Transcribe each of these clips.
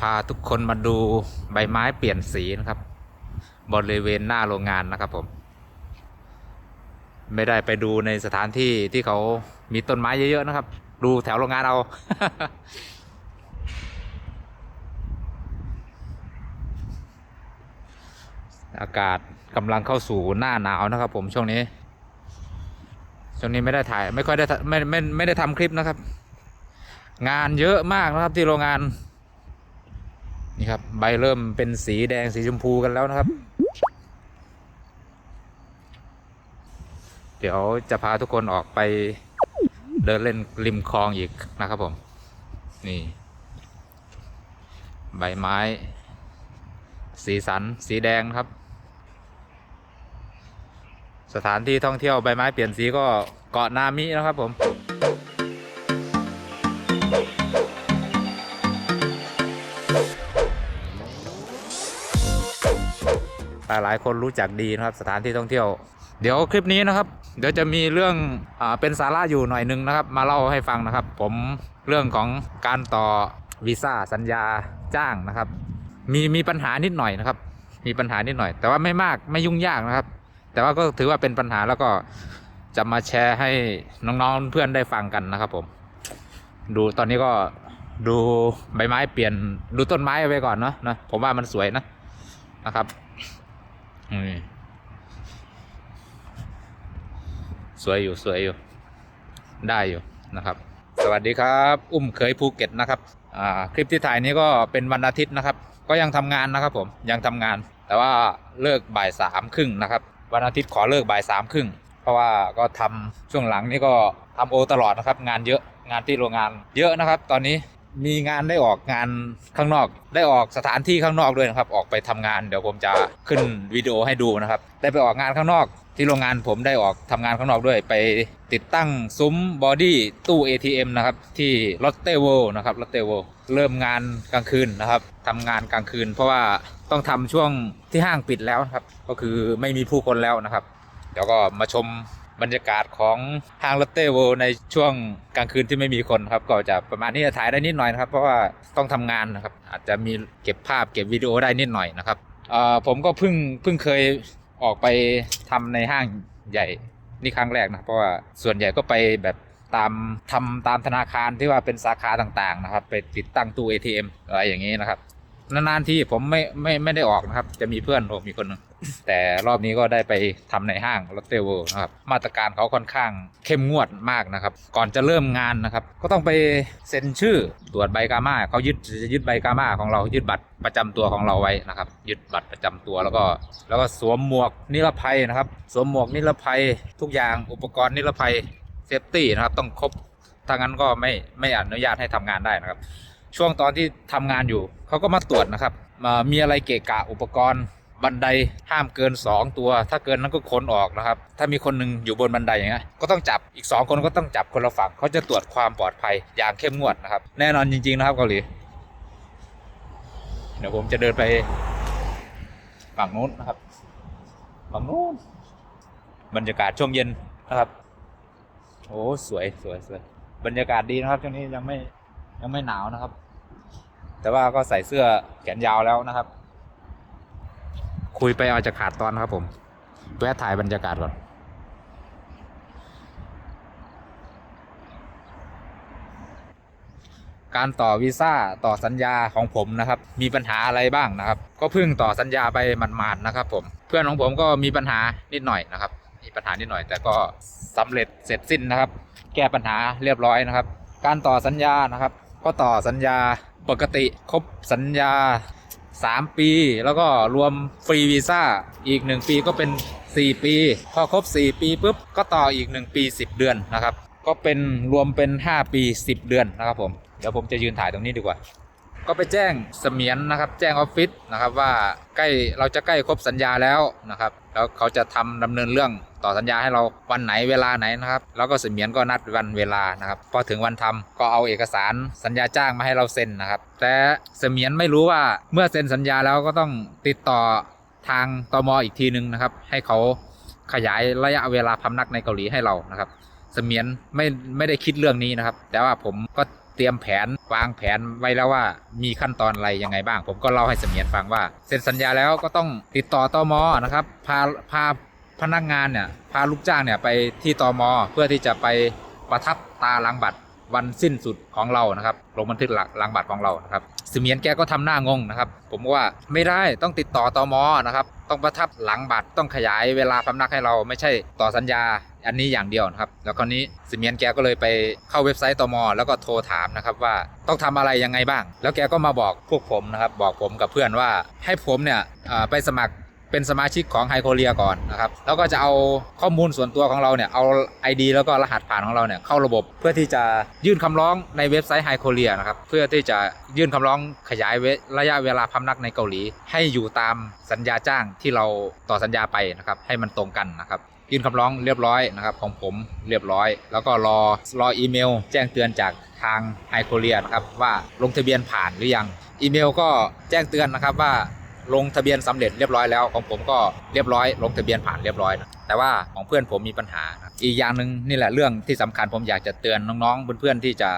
พาทุกคนมาดูใบไม้เปลี่ยนสีนะครับ บริเวณหน้าโรงงานนะครับผม ไม่ได้ไปดูในสถานที่ที่เขามีต้นไม้เยอะๆนะครับ ดูแถวโรงงานเอาอากาศกำลังเข้าสู่หน้าหนาวนะครับ ผมช่วงนี้ ช่วงนี้ไม่ได้ถ่ายไม่ค่อยได้ไม่ไม่ไม่ได้ทำคลิปนะครับ งานเยอะมากนะครับที่โรงงาน นี่ครับใบเริ่มเป็นสีแดงสีชมพูกันแล้วนะครับ เดี๋ยวจะพาทุกคนออกไปเดินเล่นริมคลองอีกนะครับผม นี่ ใบไม้ สีสันสีแดงครับ สถานที่ท่องเที่ยวใบไม้เปลี่ยนสีก็เกาะนามินะครับผม หลายคนรู้จักดีนะครับสถานที่ท่องเที่ยว เดี๋ยวคลิปนี้นะครับ เดี๋ยวจะมีเรื่องอเป็นสาระอยู่หน่อยหนึงนะครับ มาเล่าให้ฟังนะครับ ผมเรื่องของการต่อวีซ่าสัญญาจ้างนะครับ มีมีปัญหานิดหน่อยนะครับ มีปัญหานิดหน่อย แต่ว่าไม่มากไม่ยุ่งยากนะครับ แต่ว่าก็ถือว่าเป็นปัญหาแล้วก็จะมาแชร์ให้น้องๆเพื่อนได้ฟังกันนะครับ ผม ดูตอนนี้ก็ ดูใบไม้เปลี่ยนดูต้นไม้ไว้ก่อนเนาะนะผมว่ามันสวยนะนะครับสวยอยู่สวยอยู่ ได้อยู่นะครับ สวัสดีครับ อุ้มเคยภูเก็ตนะครับคลิปที่ถ่ายนี้ก็เป็นวันอาทิตย์นะครับ ก็ยังทำงานนะครับผมยังทำงาน แต่ว่าเลิกบ่ายสามครึ่งนะครับ วันอาทิตย์ขอเลิกบ่ายสามครึ่งเพราะว่าก็ทำช่วงหลังนี่ก็ทำโอตลอดนะครับ งานเยอะงานที่โรงงานเยอะนะครับ ตอนนี้ มีงานได้ออกงานข้างนอกได้ออกสถานที่ข้างนอกด้วยนะครับ ออกไปทำงานเดี๋ยวผมจะขึ้นวิดีโอให้ดูนะครับ ได้ไปออกงานข้างนอก ที่โรงงานผมได้ออกทำงานข้างนอกด้วย ไปติดตั้งซุ้มบอดี้ตู้ ATM นะครับ ที่ลอตเตเวนะครับลอตเตเวเริ่มงานกลางคืนนะครับทำงานกลางคืน เพราะว่าต้องทำช่วงที่ห้างปิดแล้วนะครับ ก็คือไม่มีผู้คนแล้วนะครับ เดี๋ยวก็มาชม บรรยากาศของห้างลอตเต้เวในช่วงกลางคืนที่ไม่มีคนครับ ก็จะประมาณนี้ถ่ายได้นิดหน่อยนะครับ เพราะว่าต้องทำงานนะครับ อาจจะมีเก็บภาพเก็บวิดีโอได้นิดหน่อยนะครับผมก็เพิ่งเพิ่งเคยออกไปทำในห้างใหญ่นี่ครั้งแรกนะเพราะว่าส่วนใหญ่ก็ไปแบบตามทำตามธนาคารที่ว่าเป็นสาขาต่างๆนะครับ ไปติดตั้งตู้ ATM อะไรอย่างนี้นะครับ นานๆที่ผมไม่ไม่ไม่ได้ออกนะครับ จะมีเพื่อนผมมีคนหนึ่งแต่รอบนี้ก็ได้ไปทำในห้างลอตเตเวลนะครับ มาตรการเขาค่อนข้างเข้มงวดมากนะครับ ก่อนจะเริ่มงานนะครับ ก็ต้องไปเซ็นชื่อตรวจใบกามาเขายึดจะยึดใบกามาของเรายึดบัตรประจำตัวของเราไว้นะครับ ยึดบัตรประจำตัวแล้วก็ แล้วก็สวมหมวกนิรภัยนะครับ สวมหมวกนิรภัยทุกอย่างอุปกรณ์นิรภัยเซฟตี้นะครับต้องครบถ้างั้นก็ไม่ไม่อนุญาตให้ทำงานได้นะครับ ช่วงตอนที่ทำงานอยู่ เขาก็มาตรวจนะครับมามีอะไรเกะกะอุปกรณ์ บันไดห้ามเกิน 2 ตัว ถ้าเกินนั้นก็คนออกนะครับ ถ้ามีคนหนึ่งอยู่บนบันไดอย่างเงี้ยก็ต้องจับอีก 2 คนก็ต้องจับคนละฝั่งเขาจะตรวจความปลอดภัยอย่างเข้มงวดนะครับ แน่นอนจริง ๆ นะครับเกาหลีเดี๋ยวผมจะเดินไปฝั่งนู้นนะครับฝั่งนู้นบรรยากาศช่วงเย็นนะครับโอ้สวยสวยสวยบรรยากาศดีนะครับช่วงนี้ยังไม่ยังไม่หนาวนะครับ แต่ว่าก็ใส่เสื้อแขนยาวแล้วนะครับ คุยไปเอาจะขาดตอนนะครับผมแวะถ่ายบรรยากาศก่อนการต่อวีซ่าต่อสัญญาของผมนะครับ มีปัญหาอะไรบ้างนะครับ ก็เพิ่งต่อสัญญาไปหมาดๆนะครับผมเพื่อนของผมก็มีปัญหานิดหน่อยนะครับ มีปัญหานิดหน่อย แต่ก็สำเร็จเสร็จสิ้นนะครับ แก้ปัญหาเรียบร้อยนะครับ การต่อสัญญานะครับ ก็ต่อสัญญา ปกติครบสัญญา 3 ปี แล้วก็รวมฟรีวีซ่าอีก 1 ปีก็เป็น 4 ปี พอครบ 4 ปีปุ๊บก็ต่ออีก 1 ปี 10 เดือนนะครับ ก็เป็นรวมเป็น 5 ปี 10 เดือนนะครับผม เดี๋ยวผมจะยืนถ่ายตรงนี้ดีกว่า ก็ไปแจ้งเสมียนนะครับ แจ้งออฟฟิศนะครับว่าใกล้เราจะใกล้ครบสัญญาแล้วนะครับ แล้วเขาจะทำดำเนินเรื่องต่อสัญญาให้เราวันไหนเวลาไหนนะครับ แล้วก็เสมียนก็นัดวันเวลานะครับ พอถึงวันทำก็เอาเอกสารสัญญาจ้างมาให้เราเซ็นนะครับ แต่เสมียนไม่รู้ว่าเมื่อเซ็นสัญญาแล้วก็ต้องติดต่อทางตมอีกทีนึงนะครับ ให้เขาขยายระยะเวลาพำนักในเกาหลีให้เรานะครับ เสมียนไม่ไม่ได้คิดเรื่องนี้นะครับ แต่ว่าผมก็ เตรียมแผนวางแผนไว้แล้วว่ามีขั้นตอนอะไรยังไงบ้าง ผมก็เล่าให้เสมียนฟังว่า เซ็นสัญญาแล้วก็ต้องติดต่อตอมนะครับพาพาพนักงานเนี่ยพาลูกจ้างเนี่ยไปที่ตอมเพื่อที่จะไปประทับตาลังบัตร วันสิ้นสุดของเรานะครับลงบันทึกหลังบัตรของเรานะครับเสมียนแกก็ทำหน้างงนะครับ ผมว่าไม่ได้ต้องติดต่อตมนะครับต้องประทับหลังบัตรต้องขยายเวลาพำนักให้เราไม่ใช่ต่อสัญญาอันนี้อย่างเดียวนะครับ แล้วคราวนี้เสมียนแกก็เลยไปเข้าเว็บไซต์ตมแล้วก็โทรถามนะครับว่าต้องทำอะไรยังไงบ้าง แล้วแกก็มาบอกพวกผมนะครับบอกผมกับเพื่อนว่าให้ผมเนี่ยไปสมัคร เป็นสมาชิกของไฮโคเรียก่อนนะครับแล้วก็จะเอาข้อมูลส่วนตัวของเราเนี่ยเอา ID แล้วก็รหัสผ่านของเราเนี่ยเข้าระบบเพื่อที่จะยื่นคำร้องในเว็บไซต์ไฮโคเรียนะครับเพื่อที่จะยื่นคำร้องขยายเวระยะเวลาพำนักในเกาหลี ให้อยู่ตามสัญญาจ้างที่เราต่อสัญญาไปนะครับให้มันตรงกันนะครับยื่นคำร้องเรียบร้อยนะครับของผมเรียบร้อย แล้วก็รอรออีเมล แจ้งเตือนจากทางไฮโคเรียนะครับว่าลงทะเบียนผ่านหรือยังอีเมลก็แจ้งเตือนนะครับว่า ลงทะเบียนสำเร็จเรียบร้อยแล้วของผมก็เรียบร้อยลงทะเบียนผ่านเรียบร้อยนะแต่ว่าของเพื่อนผมมีปัญหา อีกอย่างหนึ่งนี่แหละเรื่องที่สำคัญผมอยากจะเตือนน้องๆเพื่อนๆที่จะ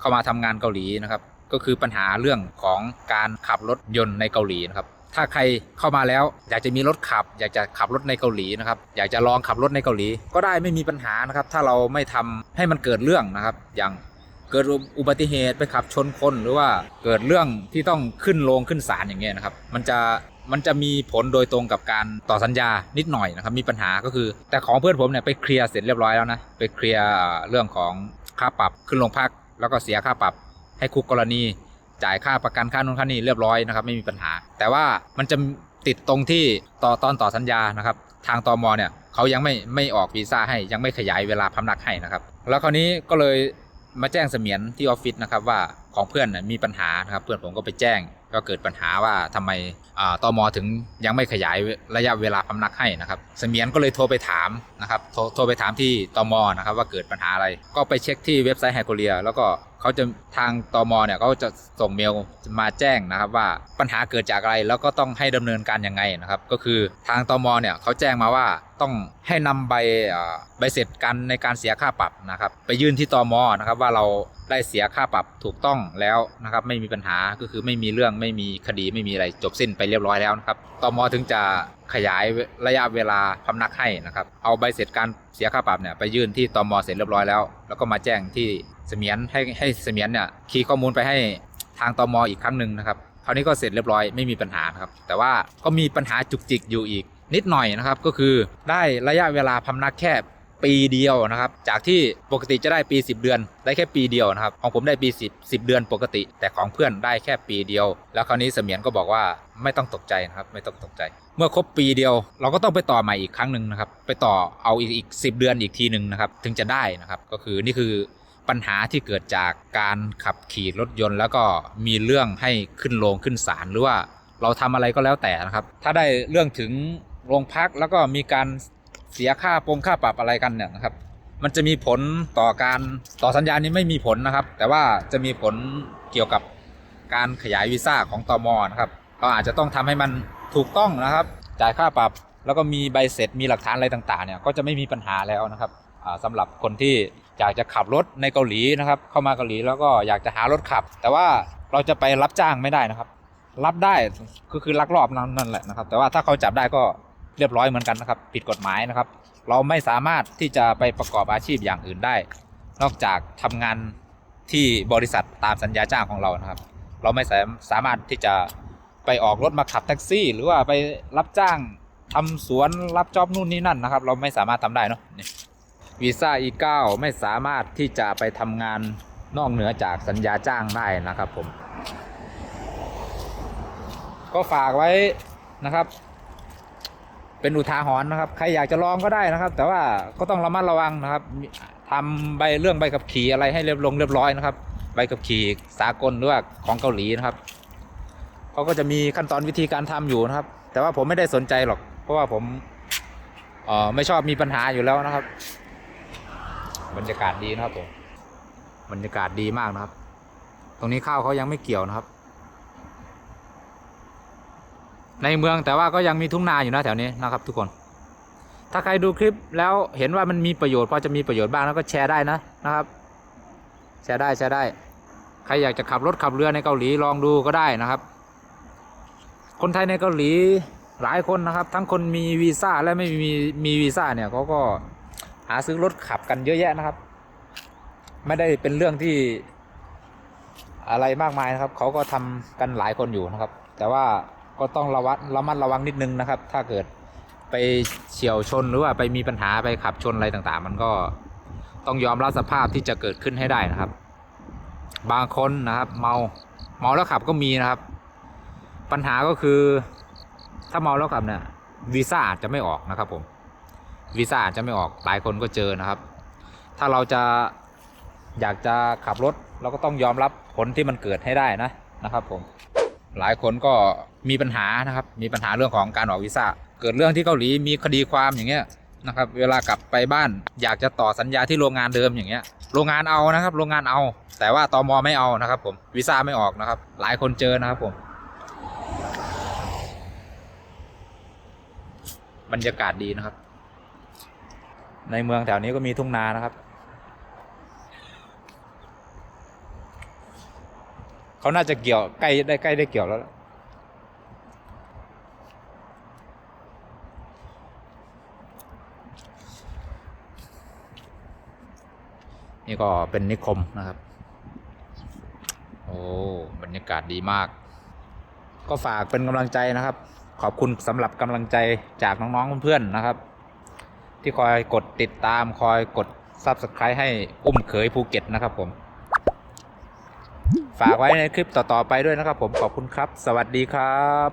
เข้ามาทำงานเกาหลีนะครับก็คือปัญหาเรื่องของการขับรถยนต์ในเกาหลีนะครับถ้าใครเข้ามาแล้วอยากจะมีรถขับ อยากจะขับรถในเกาหลีนะครับอยากจะลองขับรถในเกาหลี ก็ได้ไม่มีปัญหานะครับถ้าเราไม่ทำให้มันเกิดเรื่องนะครับอย่าง เกิดอุบัติเหตุไปขับชนคนหรือว่าเกิดเรื่องที่ต้องขึ้นโรงขึ้นศาลอย่างเงี้ยนะครับ มันจะมันจะมีผลโดยตรงกับการต่อสัญญานิดหน่อยนะครับ มีปัญหาก็คือ แต่ของเพื่อนผมเนี่ยไปเคลียร์เสร็จเรียบร้อยแล้วนะ ไปเคลียร์เรื่องของค่าปรับขึ้นโรงพัก แล้วก็เสียค่าปรับให้คุกกรณีจ่ายค่าประกันค่านู่นค่านี่เรียบร้อยนะครับ ไม่มีปัญหา แต่ว่ามันจะติดตรงที่ต่อตอนต่อสัญญานะครับ ทางตมเนี่ยเขายังไม่ไม่ออกวีซ่าให้ยังไม่ขยายเวลาพำนักให้นะครับ แล้วคราวนี้ก็เลย มาแจ้งเสมียนที่ออฟฟิศนะครับว่าของเพื่อนนะมีปัญหานะครับเพื่อนผมก็ไปแจ้ง ก็เกิดปัญหาว่าทำไมอ่าตมถึงยังไม่ขยายระยะเวลาพำนักให้นะครับ เสมียนก็เลยโทรไปถามนะครับโทรโทรไปถามที่ตมนะครับว่าเกิดปัญหาอะไร ก็ไปเช็คที่เว็บไซต์ไฮโคเรีย แล้วก็เขาจะทางตมเนี่ยเขาจะส่งเมลมาแจ้งนะครับว่าปัญหาเกิดจากอะไรแล้วก็ต้องให้ดำเนินการยังไงนะครับ ก็คือทางตมเนี่ยเขาแจ้งมาว่าต้องให้นำใบใบเสร็จการในการเสียค่าปรับนะครับ ไปยื่นที่ตมนะครับว่าเรา ได้เสียค่าปรับถูกต้องแล้วนะครับ ไม่มีปัญหาก็คือไม่มีเรื่องไม่มีคดีไม่มีอะไรจบสิ้นไปเรียบร้อยแล้วนะครับตมถึงจะขยายระยะเวลาพำนักให้นะครับ เอาใบเสร็จการเสียค่าปรับเนี่ยไปยื่นที่ตมเสร็จเรียบร้อยแล้ว แล้วก็มาแจ้งที่เสมียนให้ให้เสมียนเนี่ยคีย์ข้อมูลไปให้ทางตมอีกครั้งหนึ่งนะครับคราวนี้ก็เสร็จเรียบร้อยไม่มีปัญหาครับ แต่ว่าก็มีปัญหาจุกจิกอยู่อีกนิดหน่อยนะครับ ก็คือได้ระยะเวลาพำนักแค่ ปีเดียวนะครับ จากที่ปกติจะได้ปี 10 เดือน ได้แค่ปีเดียวนะครับ ของผมได้ปี 10 10 เดือนปกติ แต่ของเพื่อนได้แค่ปีเดียว แล้วคราวนี้เสมียนก็บอกว่าไม่ต้องตกใจนะครับไม่ต้องตกใจ เมื่อครบปีเดียว เราก็ต้องไปต่อใหม่อีกครั้งหนึ่งนะครับ ไปต่อเอาอีกอีกสิเดือนอีกทีหนึ่งนะครับ ถึงจะได้นะครับ ก็คือนี่คือปัญหาที่เกิดจากการขับขี่รถยนต์ แล้วก็มีเรื่องให้ขึ้นโรงขึ้นศาลหรือว่าเราทำอะไรก็แล้วแต่นะครับ ถ้าได้เรื่องถึงโรงพักแล้วก็มีการ เสียค่าปรงค่าปรับอะไรกันเนี่ยนะครับ มันจะมีผลต่อการต่อสัญญานี้ไม่มีผลนะครับ แต่ว่าจะมีผลเกี่ยวกับการขยายวีซ่าของตมนะครับเราอาจจะต้องทำให้มันถูกต้องนะครับ จ่ายค่าปรับแล้วก็มีใบเสร็จมีหลักฐานอะไรต่างๆเนี่ยก็จะไม่มีปัญหาแล้วนะครับอ่าสำหรับคนที่อยากจะขับรถในเกาหลีนะครับ เข้ามาเกาหลีแล้วก็อยากจะหารถขับ แต่ว่าเราจะไปรับจ้างไม่ได้นะครับ รับได้ก็คือลักลอบนั่นแหละนะครับ แต่ว่าถ้าเขาจับได้ก็ เรียบร้อยเหมือนกันนะครับ ผิดกฎหมายนะครับ เราไม่สามารถที่จะไปประกอบอาชีพอย่างอื่นได้ นอกจากทำงานที่บริษัทตามสัญญาจ้างของเรานะครับ เราไม่สามารถที่จะไปออกรถมาขับแท็กซี่ หรือว่าไปรับจ้างทำสวนรับจอบนู่นนี่นั่นนะครับ เราไม่สามารถทำได้เนาะนี่วีซ่า E9 ไม่สามารถที่จะไปทำงานนอกเหนือจากสัญญาจ้างได้นะครับผม ก็ฝากไว้นะครับ เป็นอุทาหรณ์นะครับ ใครอยากจะลองก็ได้นะครับ แต่ว่าก็ต้องระมัดระวังนะครับทำใบเรื่องใบขับขี่อะไรให้เรียบลงเรียบร้อยนะครับ ใบขับขี่สากลหรือว่าของเกาหลีนะครับเขาก็จะมีขั้นตอนวิธีการทำอยู่นะครับ แต่ว่าผมไม่ได้สนใจหรอก เพราะว่าผมเออไม่ชอบมีปัญหาอยู่แล้วนะครับ บรรยากาศดีนะครับผมบรรยากาศดีมากนะครับ ตรงนี้ข้าวเขายังไม่เกี่ยวนะครับ ในเมืองแต่ว่าก็ยังมีทุ่งนาอยู่นะแถวนี้นะครับทุกคน ถ้าใครดูคลิปแล้วเห็นว่ามันมีประโยชน์พอจะมีประโยชน์บ้างแล้วก็แชร์ได้นะนะครับ แชร์ได้แชร์ได้ ใครอยากจะขับรถขับเรือในเกาหลีลองดูก็ได้นะครับ คนไทยในเกาหลีหลายคนนะครับ ทั้งคนมีวีซ่าและไม่มีมีวีซ่าเนี่ยเขาก็หาซื้อรถขับกันเยอะแยะนะครับ ไม่ได้เป็นเรื่องที่อะไรมากมายนะครับ เขาก็ทำกันหลายคนอยู่นะครับ แต่ว่า ก็ต้องระวัดระมัดระวังนิดนึงนะครับ ถ้าเกิดไปเฉียวชนหรือว่าไปมีปัญหาไปขับชนอะไรต่างๆ มันก็ต้องยอมรับสภาพที่จะเกิดขึ้นให้ได้นะครับ บางคนนะครับ เมาเมาแล้วขับก็มีนะครับ ปัญหาก็คือ ถ้าเมาแล้วขับเนี่ยวีซ่าอาจจะไม่ออกนะครับผมวีซ่าอาจจะไม่ออกหลายคนก็เจอนะครับ ถ้าเราจะอยากจะขับรถเราก็ต้องยอมรับผลที่มันเกิดให้ได้นะนะครับผมหลายคนก็ มีปัญหานะครับ มีปัญหาเรื่องของการออกวีซ่า เกิดเรื่องที่เกาหลีมีคดีความอย่างเงี้ยนะครับ เวลากลับไปบ้านอยากจะต่อสัญญาที่โรงงานเดิมอย่างเงี้ย โรงงานเอานะครับ โรงงานเอา แต่ว่าตอมอไม่เอานะครับ ผม วีซ่าไม่ออกนะครับ หลายคนเจอนะครับผม บรรยากาศดีนะครับ ในเมืองแถวนี้ก็มีทุ่งนานะครับเขาน่าจะเกี่ยวใกล้ได้ใกล้ได้เกี่ยวแล้ว นี่ก็เป็นนิคมนะครับ โอ้บรรยากาศดีมาก ก็ฝากเป็นกำลังใจนะครับ ขอบคุณสำหรับกำลังใจจากน้องๆเพื่อนๆนะครับ ที่คอยกดติดตามคอยกด Subscribe ให้อุ้มเขยภูเก็ตนะครับผม ฝากไว้ในคลิปต่อๆไปด้วยนะครับผมขอบคุณครับ สวัสดีครับ